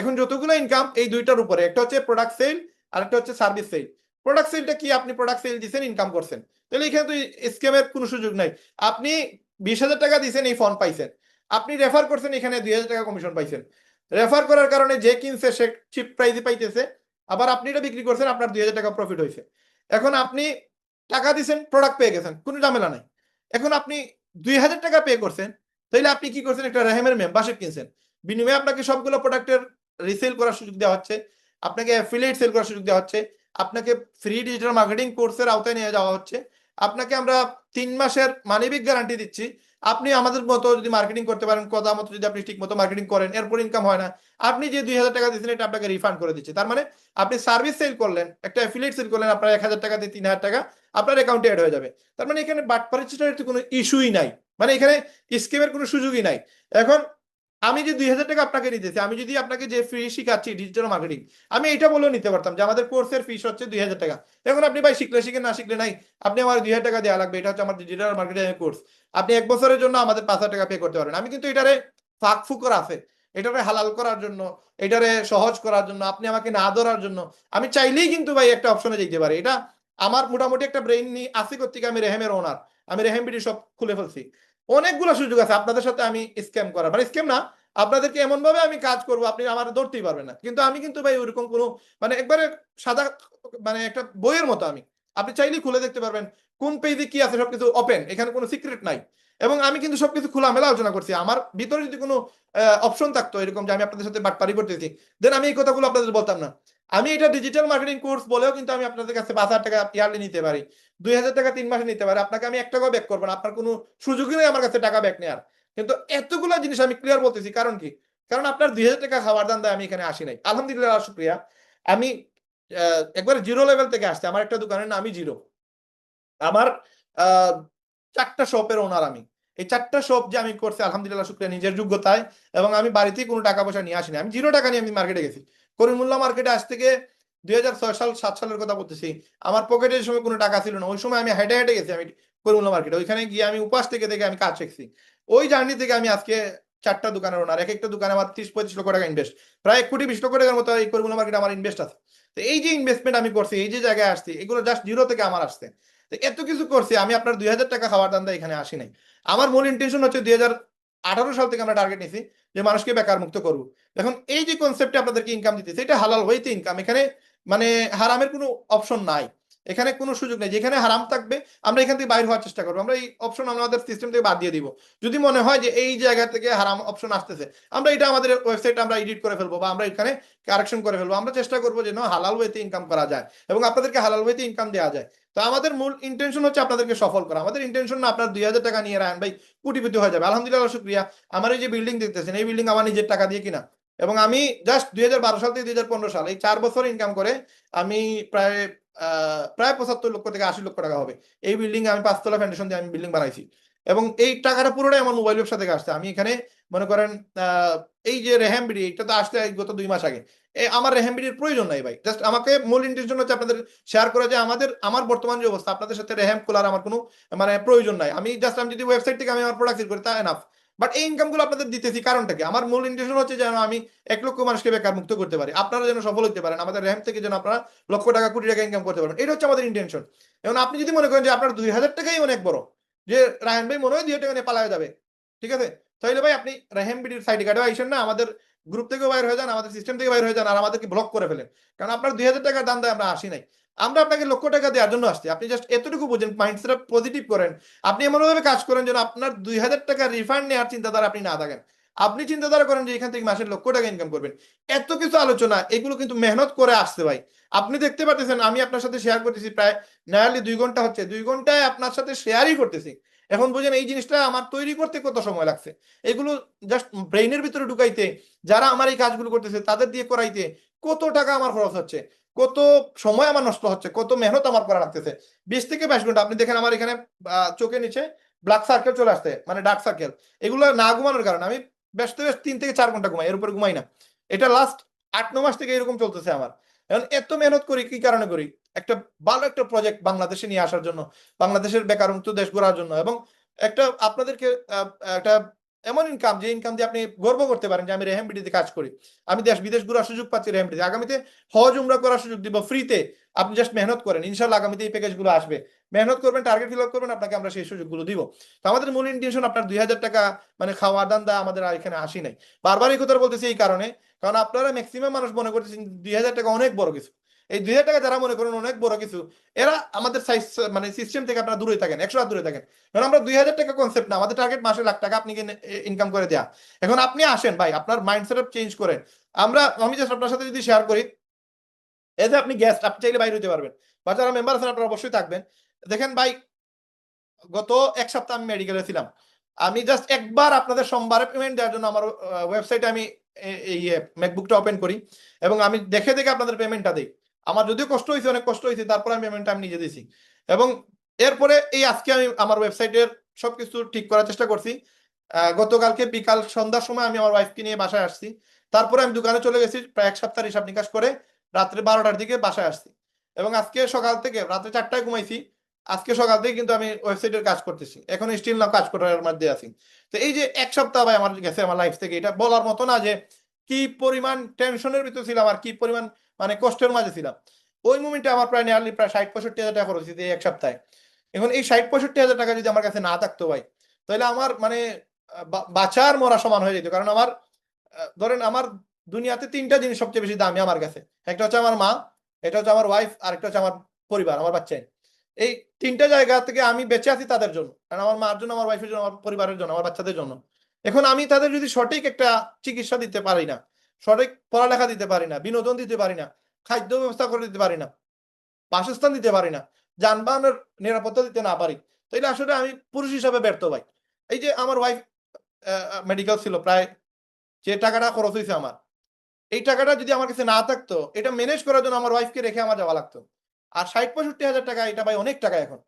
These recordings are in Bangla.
এখন যতগুলো ইনকাম এই দুইটার উপরে, একটা হচ্ছে প্রোডাক্ট সেল আর একটা হচ্ছে সার্ভিস সেল প্রোডাক্ট সেলটা কি? আপনি প্রোডাক্ট সেল দিচ্ছেন ইনকাম করছেন। তাহলে এখানে তো স্ক্যামের কোনো সুযোগ নাই। আপনি বিশ হাজার টাকা দিয়েছেন এই ফোন পাইছেন। আপনি রেফার করছেন, এখানে দুই হাজার টাকা কমিশন পাইছেন। রেফার করার কারণে যে কিনছে, সে চিপ প্রাইজে পাইতেছে। আবার আপনি এটা বিক্রি করছেন, আপনার দুই হাজার টাকা প্রফিট হয়েছে। এখন আপনি টাকা দিছেন প্রোডাক্ট পেয়ে গেছেন, কোনো ঝামেলা নাই। এখন আপনি দুই হাজার টাকা পে করছেন, তাহলে আপনি কি করছেন? একটা রেহেমের মেম্বারশিপ কিনছেন। বিনিময়ে আপনাকে সবগুলো প্রোডাক্টের রিসেল করার সুযোগ দেওয়া হচ্ছে, আপনাকে অ্যাফিলিয়েট সেল করার সুযোগ দেওয়া হচ্ছে, আপনাকে ফ্রি ডিজিটাল মার্কেটিং কোর্সের আওতায় নিয়ে যাওয়া হচ্ছে, আপনাকে আমরা তিন মাসের মানবিক গ্যারান্টি দিচ্ছি, আপনি আমাদের মতো যদি মার্কেটিং করতে পারেন, কথা মতো যদি আপনি ঠিক মতো মার্কেটিং করেন, এরপর ইনকাম হয় না, আপনি যে দুই হাজার টাকা দিয়েছেন, এটা আপনাকে রিফান্ড করে দিচ্ছে, তার মানে আপনি সার্ভিস সেল করলেন, একটা অ্যাফিলিয়েট সেল করলেন, আপনার এক হাজার টাকা দিয়ে তিন হাজার টাকা, আপনার অ্যাকাউন্টে অ্যাড হয়ে যাবে, তার মানে এখানে বাট পরিচিতের কোনো ইস্যুই নাই মানে এখানে স্কিমের কোনো সুযোগই নাই, এখন আমি যে দুই হাজার টাকা আপনাকে নিতেছি আমি যদি আপনাকে যে ফ্রি শিখাচ্ছি ডিজিটাল মার্কেটিং আমি এটা বলেও নিতে পারতাম যে আমাদের কোর্সের ফিস হচ্ছে দুই হাজার টাকা। এখন আপনি ভাই শিখলে শিখে না শিখলে নাই, আপনি আমার দুই হাজার টাকা দেওয়া লাগবে, এটা হচ্ছে আমার ডিজিটাল মার্কেটিং কোর্স আপনি এক বছরের জন্য আমাদের পাঁচ হাজার টাকা পে করতে পারেন আমি কিন্তু এটারে ফাঁক ফুকর আছে, এটারে হালাল করার জন্য, এটারে সহজ করার জন্য, আপনি আমাকে না ধরার জন্য, আমি চাইলেই কিন্তু ভাই একটা অপশনে যেতে পারি। এটা আমার মোটামুটি একটা ব্রেইন নিয়ে আসি করতে আমি রেহেমের ওনার আমি রেহেম বিডি সব খুলে ফেলছি। অনেকগুলো সুযোগ আছে। আপনাদের সাথে আমি স্ক্যাম করার। মানে স্ক্যাম না, আপনাদেরকে এমন ভাবে আমি কাজ করব, আপনি আমার ধরতেই পারবেন না। কিন্তু আমি কিন্তু ভাই ওরকম কোনো মানে একবারে সাদা মানে একটা বইয়ের মতো আমি। আপনি চাইলেই খুলে দেখতে পারবেন, কোন পেজে কি আছে, সবকিছু ওপেন এখানে কোনো সিক্রেট নাই। এবং আমি কিন্তু সবকিছু খোলামেলা আলোচনা করছি। আমার ভিতরে যদি কোনো অপশন থাকতো এরকম যে আমি আপনাদের সাথে বাটপারি করতেছি দেন আমি এই কথাগুলো আপনাদের বলতাম না। আমি এটা ডিজিটাল মার্কেটিং কোর্স বলেও কিন্তু আমি আপনাদের কাছে পাঁচ হাজার টাকা ইয়ারলি নিতে পারি। দুই হাজার টাকা তিন মাসে নিতে পারি। আপনাকে আমি এক টাকাও ব্যাক করব না। আপনার কোনো সুযোগই নেই আমার কাছে টাকা ব্যাক নেওয়ার কিন্তু এতগুলো জিনিস আমি ক্লিয়ার বলতেছি। কারণ কি? কারণ আপনার দুই হাজার টাকা খাবার দান আমি এখানে আসি নাই। আলহামদুলিল্লাহ শুক্রিয়া। আমি একবার জিরো লেভেল থেকে আসছে। আমার একটা দোকানের নামই জিরো আমার চারটা শপের ওনার আমি। এই চারটা শপ যে আমি করছি, আলহামদুলিল্লাহ শুক্রিয়া, নিজের যোগ্যতায়। এবং আমি বাড়িতেই কোনো টাকা পয়সা নিয়ে আসিনি আমি জিরো টাকা নিয়ে আমি মার্কেটে গেছি। করিমুল্লাহ মার্কেটে আজ থেকে দুই হাজার ছয় সাল, সাত সালের কথা বলতেছি। আমার পকেটের সময় কোনো টাকা ছিল না। ওই সময় আমি হেঁটে হেঁটে গেছি আমি করিমুল্লাহ মার্কেটে। ওইখানে গিয়ে আমি উপাস থেকে থেকে আমি কাজ শিখছি। ওই জার্নি থেকে আমি আজকে চারটা দোকানের ওনার, এক একটা দোকানে আমার ত্রিশ, পঁয়ত্রিশ লক্ষ টাকা ইনভেস্ট প্রায় এক কোটি, বিশ লক্ষ টাকার মতো এই করিমুল্লাহ মার্কেটে আমার ইনভেস্ট আছে। তো এই যে ইনভেস্টমেন্ট আমি করছি, এই যে জায়গায় আসছি, এগুলো জাস্ট জিরো থেকে আমার আসছে। তো এত কিছু করছি, আমি আপনার দুই হাজার টাকা খাবার দান্দা এখানে আসি নাই। আমার মূল ইন্টেনশন হচ্ছে দুই হাজার আঠারো সাল থেকে আমরা টার্গেট নিছি যে মানুষকে বেকার মুক্ত করব। এখন এই যে কনসেপ্টে আপনাদেরকে ইনকাম দিতেছে, এটা হালাল হইতে ইনকাম এখানে মানে হারামের কোনো অপশন নাই। এখানে কোনো সুযোগ নেই, যেখানে হারাম থাকবে, আমরা এখান থেকে বাইর হওয়ার চেষ্টা করব। আমরা এই অপশন আমাদের সিস্টেম থেকে বাদ দিয়ে দিব। যদি মনে হয় যে এই জায়গা থেকে হারাম অপশন আসতেছে, আমরা এটা আমাদের ওয়েবসাইট আমরা এডিট করে ফেলব বা আমরা এখানে কারেকশন করে ফেলব। আমরা চেষ্টা করব যে না হালাল ওয়েতে ইনকাম করা যায় এবং আপনাদেরকে হালাল ওয়েতে ইনকাম দেওয়া যায়। তো আমাদের মূল ইন্টেনশন হচ্ছে আপনাদেরকে সফল করা। আমাদের ইন্টেনশন না আপনার দুই হাজার টাকা নিয়ে রাখেন ভাই কোটিপতি হয়ে যাবে। আলহামদুলিল্লাহ, শুক্রিয়া। আমার এই যে বিল্ডিং দেখতেছেন, এই বিল্ডিং আমার নিজের টাকা দিয়ে কিনা? এবং আমি জাস্ট দুই হাজার বারো সাল থেকে দুই হাজার পনেরো সাল, এই চার বছর ইনকাম করে আমি প্রায় প্রায় পঁচাত্তর লক্ষ থেকে আশি লক্ষ টাকা হবে। এই বিল্ডিং আমি পাঁচতলা ফাউন্ডেশন দিয়ে আমি বিল্ডিং বানাইছি। এবং এই টাকাটা পুরোটাই আমার মোবাইল ব্যবসা থেকে আসছে। আমি এখানে মনে করেন এই যে রেহাম বিডি, এটা তো আসতে গত দুই মাস আগে। আমার রেহাম বিডির প্রয়োজন নাই ভাই। জাস্ট আমাকে মূল ইন্টেনশন হচ্ছে আপনাদের শেয়ার করা যে আমাদের, আমার বর্তমান যে অবস্থা, আপনাদের সাথে রেহাম খোলার আমার কোনো মানে প্রয়োজন নাই। আমি জাস্ট আমি যদি ওয়েবসাইট থেকে আমি আমার প্রোডাক্ট করি, তা এনাফ বাট এই ইনকামগুলো আপনাদের দিতেছি, কারণটা কি? আমার মূল ইন্টেনশন হচ্ছে যেন আমি এক লক্ষ মানুষকে বেকার মুক্ত করতে পারি। আপনারা যেন সফল হতে পারেন, আমাদের র্যাম থেকে যেন আপনারা লক্ষ টাকা, কোটি টাকা ইনকাম করতে পারেন। এটা হচ্ছে আমাদের ইন্টেনশন এবং আপনি যদি মনে করেন যে আপনার দুই হাজার টাকাই অনেক বড়, যে রায়ন ভাই মনে হয় দুই হাজার টাকা নিয়ে পালায় যাবে, ঠিক আছে? তাহলে ভাই আপনি রাহেম বিডির সাইড কার্ডে আইসেন না, আমাদের গ্রুপ থেকেও বাইর হয়ে যান, আমাদের সিস্টেম থেকে বাইর হয়ে যান আর আমাদেরকে ব্লক করে ফেলেন। কারণ আপনার দুই হাজার টাকার দাম দেয়, আমরা আসি নাই। আমরা আপনাকে লক্ষ টাকা দেওয়ার জন্য আসছি। আপনি জাস্ট এতটুকু বুঝেন মাইন্ডসেট পজিটিভ করেন। আপনি এমনভাবে কাজ করেন যেন আপনার দুই হাজার টাকা রিফান্ড নেওয়ার চিন্তাধারা আপনি না থাকেন। আপনি চিন্তাধারা করেন যে এখান থেকে মাসের লক্ষ টাকা ইনকাম করবেন। এত কিছু আলোচনা, এগুলো কিন্তু মেহনত করে আসতে ভাই। আপনি দেখতে পাচ্ছেন আমি আপনার সাথে শেয়ার করতেছি প্রায় নায়ারলি দুই ঘণ্টা হচ্ছে। দুই ঘন্টায় আপনার সাথে শেয়ারই করতেছি। এখন বুঝেন এই জিনিসটা আমার তৈরি করতে কত সময় লাগছে? এগুলো জাস্ট ব্রেইনের ভিতরে ঢুকাইতে, যারা আমার এই কাজগুলো করতেছে, তাদের দিয়ে করাইতে কত টাকা আমার খরচ হচ্ছে? কত সময় আমার নষ্ট হচ্ছে? কত মেহনত আমার করা লাগতেছে? বিশ থেকে বাইশ ঘণ্টা, আপনি দেখেন আমার এখানে চোখের নিচে ব্ল্যাক সার্কেল চলে আসতে মানে ডার্ক সার্কেল এগুলো না ঘুমানোর কারণে, আমি ব্যস্ত ব্যস্ত তিন থেকে চার ঘণ্টা ঘুমাই, এর উপরে ঘুমাই না। এটা লাস্ট আট, ন মাস থেকে এরকম চলতেছে আমার। এখন এত মেহনত করি, কি কারণে করি? একটা ভালো একটা প্রজেক্ট বাংলাদেশে নিয়ে আসার জন্য, বাংলাদেশের বেকারমুক্ত দেশ গড়ার জন্য এবং একটা আপনাদেরকে একটা এমন ইনকাম যে ইনকাম দিয়ে আপনি গর্ব করতে পারেন যে আমি রেহেম বিডিতে কাজ করি, আমি দেশ বিদেশ ঘুরার সুযোগ পাচ্ছি রেহেম বিডিতে আগামীতে হজ, উমরা করার সুযোগ দিব ফ্রিতে আপনি জাস্ট মেহনত করেন ইনশাল্লাহ আগামীতে এই প্যাকেজগুলো আসবে। মেহনত করবেন টার্গেট ফিল আপ করবেন, আপনাকে আমরা সেই সুযোগগুলো দিব। তো আমাদের মূল ইন্টেনশন আপনার দুই হাজার টাকা মানে খাওয়া দান দেওয়া আমাদের আর এখানে আসি নাই। বারবার এই কথা বলতেছি এই কারণে, কারণ আপনারা ম্যাক্সিমাম মানুষ মনে করতেছেন দুই হাজার টাকা অনেক বড় কিছু। এই দুই হাজার টাকা যারা মনে করেন অনেক বড় কিছু, এরা আমাদের সাইজ মানে সিস্টেম থেকে আপনারা দূরে থাকেন, একশো দূরে থাকেন। কারণ আমরা দুই হাজার টাকা কনসেপ্ট না, আমাদের টার্গেট মাসে লাখ টাকা আপনি ইনকাম করে দেয়া। এখন আপনি আসেন ভাই, আপনার মাইন্ড সেট চেঞ্জ করেন। আমরা, আমি জাস্ট আপনার সাথে যদি শেয়ার করি যে আপনি গেস্ট আপনি চাইলে বাইরে হতে পারবেন। বা যারা মেম্বার আছেন, আপনারা অবশ্যই থাকবেন। দেখেন ভাই, গত এক সপ্তাহ আমি মেডিকেলে ছিলাম। আমি জাস্ট একবার আপনাদের সোমবারে পেমেন্ট দেওয়ার জন্য আমার ওয়েবসাইটে আমি এই ম্যাকবুকটা ওপেন করি। এবং আমি দেখে দেখে আপনাদের পেমেন্টটা দিই। আমার যদিও কষ্ট হয়েছে, অনেক কষ্ট হয়েছে, তারপরে আমি পেমেন্টটা আমি নিজে দিয়েছি। এবং এরপরে এই আজকে আমি আমার ওয়েবসাইটের সবকিছু ঠিক করার চেষ্টা করছি। গতকালকে বিকাল সন্ধ্যার সময় আমি আমার ওয়াইফকে নিয়ে বাসায় আসছি। তারপরে আমি দোকানে চলে গেছি প্রায় এক সপ্তাহ হিসাব নিকাশ করে রাত্রে বারোটার দিকে বাসায় আসছি। এবং আজকে সকাল থেকে রাত্রে চারটায় ঘুমাইছি। আজকে সকাল থেকে কিন্তু আমি ওয়েবসাইটের কাজ করতেছি। এখন স্টিল না কাজ করার মধ্যে আছি। তো এই যে এক সপ্তাহ ভাই আমার গেছে আমার লাইফ থেকে, এটা বলার মতো না যে কি পরিমাণ টেনশনের ভিতর ছিলাম আর কি পরিমাণ মানে কষ্টের মাঝে ছিলাম। ওই মুমেন্টে আমার প্রায় নিয়ারলি প্রায় ষাট পঁয়ষট্টি হাজার টাকা খরচ হয়েছে এক সপ্তাহে। এখন এই ষাট পঁয়ষট্টি হাজার টাকা যদি আমার কাছে না থাকতো ভাই, তাহলে আমার মানে বাঁচার মরা সমান হয়ে যেত। কারণ আমার ধরেন আমার দুনিয়াতে তিনটা জিনিস সবচেয়ে বেশি দামি আমার কাছে। একটা হচ্ছে আমার মা, এটা হচ্ছে আমার ওয়াইফ আর একটা হচ্ছে আমার পরিবার, আমার বাচ্চা। এই তিনটা জায়গা থেকে আমি বেঁচে আছি তাদের জন্য। কারণ আমার মার জন্য, আমার ওয়াইফের জন্য, আমার পরিবারের জন্য, আমার বাচ্চাদের জন্য। এখন আমি তাদের যদি সঠিক একটা চিকিৎসা দিতে পারি না সঠিক পড়ালেখা দিতে পারি না, বিনোদন দিতে পারি না, খাদ্য ব্যবস্থা করে দিতে পারি না, বাসস্থান দিতে পারি না, যানবাহনের নিরাপত্তা দিতে না পারি। তাইলে আসলে আমি পুরুষ হিসাবে ব্যর্থ ভাই। এই যে আমার ওয়াইফ মেডিকেল ছিল প্রায়, যে টাকাটা খরচ হয়েছে আমার, এই টাকাটা যদি আমার কাছে না থাকতো, এটা ম্যানেজ করার জন্য আমার ওয়াইফকে রেখে আমার যাওয়া লাগতো। আর ষাট পঁয়ষট্টি হাজার টাকা, এটা ভাই অনেক টাকা এখন।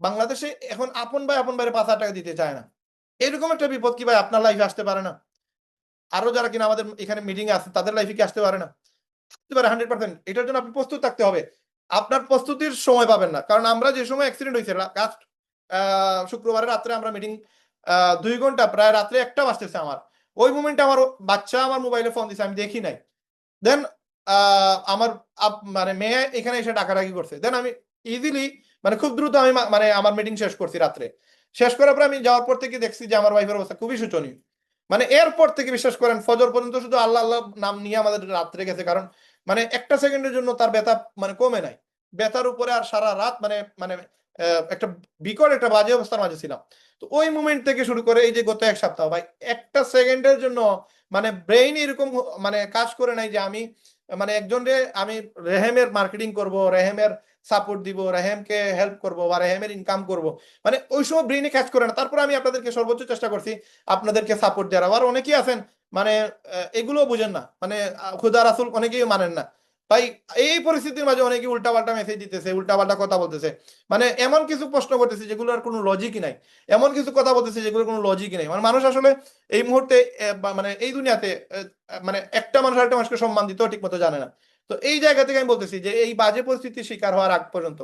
বাংলাদেশে এখন আপন ভাই আপন ভাইয়ের পাঁচ হাজার টাকা দিতে চায় না। এরকম একটা বিপদ কি ভাই আপনার লাইফে আসতে পারে না? আরও যারা কিনা আমাদের এখানে মিটিং আছে তাদের লাইফে কি আসতে পারে না? আসতে পারে হান্ড্রেড পার্সেন্ট এটার জন্য আপনি প্রস্তুত থাকতে হবে। আপনার প্রস্তুতির সময় পাবেন না। কারণ আমরা যে সময় অ্যাক্সিডেন্ট হয়েছে লাস্ট শুক্রবারে রাত্রে আমরা মিটিং দুই ঘণ্টা, প্রায় রাত্রে একটা বাজতেছে আমার। ওই মুমেন্টে আমার বাচ্চা আমার মোবাইলে ফোন দিছে, আমি দেখি নাই। দেন আমার মানে মেয়ে এখানে এসে ডাকাডাকি করছে। দেন আমি ইজিলি মানে খুব দ্রুত আমি মানে আমার মিটিং শেষ করছি রাত্রে। শেষ করার পর আমি যাওয়ার পর থেকে দেখছি যে আমার ওয়াইফের অবস্থা খুবই শোচনীয়। মানে এরপর থেকে বিশ্বাস করেন, ফজর পর্যন্ত শুধু আল্লাহ আল্লাহ নাম নিয়ে আমাদের রাত্রে গেছে। কারণ মানে একটা সেকেন্ডের জন্য তার ব্যথা মানে কমে নাই। ব্যথার উপরে আর সারা রাত মানে মানে একটা বিকট একটা বাজে অবস্থার মাঝে ছিলাম। তো ওই মুমেন্ট থেকে শুরু করে এই যে গত এক সপ্তাহ, ভাই, একটা সেকেন্ডের জন্য মানে ব্রেইন এরকম মানে কাজ করে নাই যে আমি মানে একজন রে, আমি রেহেমের মার্কেটিং করব, রেহেমের সাপোর্ট দিব রেহেমকে হেল্প করব বা রেহেমের ইনকাম করব। মানে ওই সময় ব্রেইনে কাজ করে না। তারপর আমি আপনাদেরকে সর্বোচ্চ চেষ্টা করছি আপনাদেরকে সাপোর্ট দেওয়ার। আবার অনেকেই আছেন মানে এগুলো বুঝেন না। মানে আহ, খুদা রাসুল অনেকেই মানেন না। ভাই এই পরিস্থিতির মাঝে অনেকে উল্টাপাল্টা মেসেজ দিতেছে উল্টাপাল্টা কথা বলতেছে। মানে এমন কিছু প্রশ্ন করতেছে যেগুলোর কোনো লজিকই নাই। এমন কিছু কথা বলতেছে যেগুলোর কোনো লজিকই নাই। মানে মানুষ আসলে এই মুহূর্তে মানে এই দুনিয়াতে মানে একটা মানুষ আরেকটা মানুষকে সম্মান দিতেও ঠিক মতো জানে না। তো এই জায়গা থেকে আমি বলতেছি যে এই বাজে পরিস্থিতির শিকার হওয়ার আগ পর্যন্ত।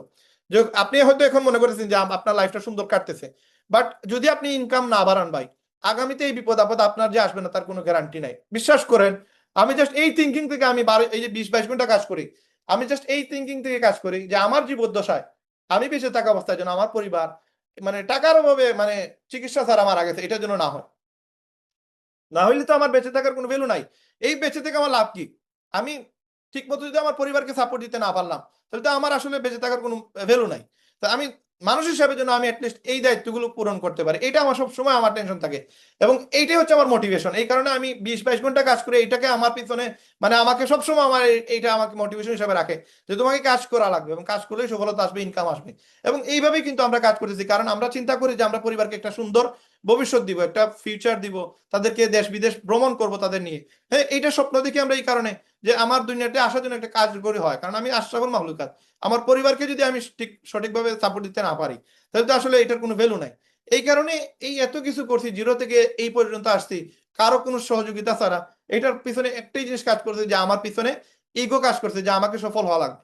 আপনি হয়তো এখন মনে করতেছেন যে আপনার লাইফটা সুন্দর কাটতেছে। বাট যদি আপনি ইনকাম না বাড়ান ভাই, আগামীতে এই বিপদ আপদ আপনার যে আসবে না, তার কোনো গ্যারান্টি নাই। বিশ্বাস করেন, আমি জাস্ট এই থিঙ্কিং থেকে আমি বারো, এই যে বিশ বাইশ ঘণ্টা কাজ করি, আমি জাস্ট এই থিঙ্কিং থেকে কাজ করি যে আমার জীবদ্দশায় আমি বেঁচে থাকা অবস্থায় যেন আমার পরিবার মানে টাকার অভাবে মানে চিকিৎসা ছাড়া মারা গেছে এটার জন্য না হয়। না হইলে তো আমার বেঁচে থাকার কোনো ভ্যালু নাই। এই বেঁচে থেকে আমার লাভ কি? আমি ঠিক মতো যদি আমার পরিবারকে সাপোর্ট দিতে না পারলাম, তাহলে তো আমার আসলে বেঁচে থাকার কোনো ভ্যালু নাই। তো আমি মানুষ হিসাবে যেন আমি অ্যাটলিস্ট এই দায়িত্বগুলো পূরণ করতে পারি, এটা আমার সব সময় আমার টেনশন থাকে। এবং এইটাই হচ্ছে আমার মোটিভেশন এই কারণে আমি বিশ বাইশ ঘণ্টা কাজ করে এইটাকে আমার পিছনে মানে আমাকে সবসময় আমার এই- এইটা আমাকে মোটিভেশন হিসাবে রাখে যে তোমাকে কাজ করা লাগবে এবং কাজ করলেই সফলতা আসবে ইনকাম আসবে। এবং এইভাবেই কিন্তু আমরা কাজ করতেছি, কারণ আমরা চিন্তা করি যে আমরা পরিবারকে একটা সুন্দর ভবিষ্যৎ দিব, একটা ফিউচার দিব, তাদেরকে দেশ বিদেশ ভ্রমণ করব তাদের নিয়ে। হ্যাঁ এইটা স্বপ্ন দেখি আমরা এই কারণে যে আমার দুনিয়াতে আসার জন্য একটা কাজ করে হয়। কারণ আমি আশরাফুল মাহলুকাত। আমার পরিবারকে যদি আমি ঠিক সঠিকভাবে সাপোর্ট দিতে না পারি, তাহলে তো আসলে এটার কোনো ভ্যালু নাই। এই কারণে এই এত কিছু করছি জিরো থেকে এই পর্যন্ত আসছি, কারও কোনো সহযোগিতা ছাড়া। এটার পিছনে একটাই জিনিস কাজ করছে যে আমার পিছনে ইগো কাজ করছে যে আমাকে সফল হওয়া লাগবে।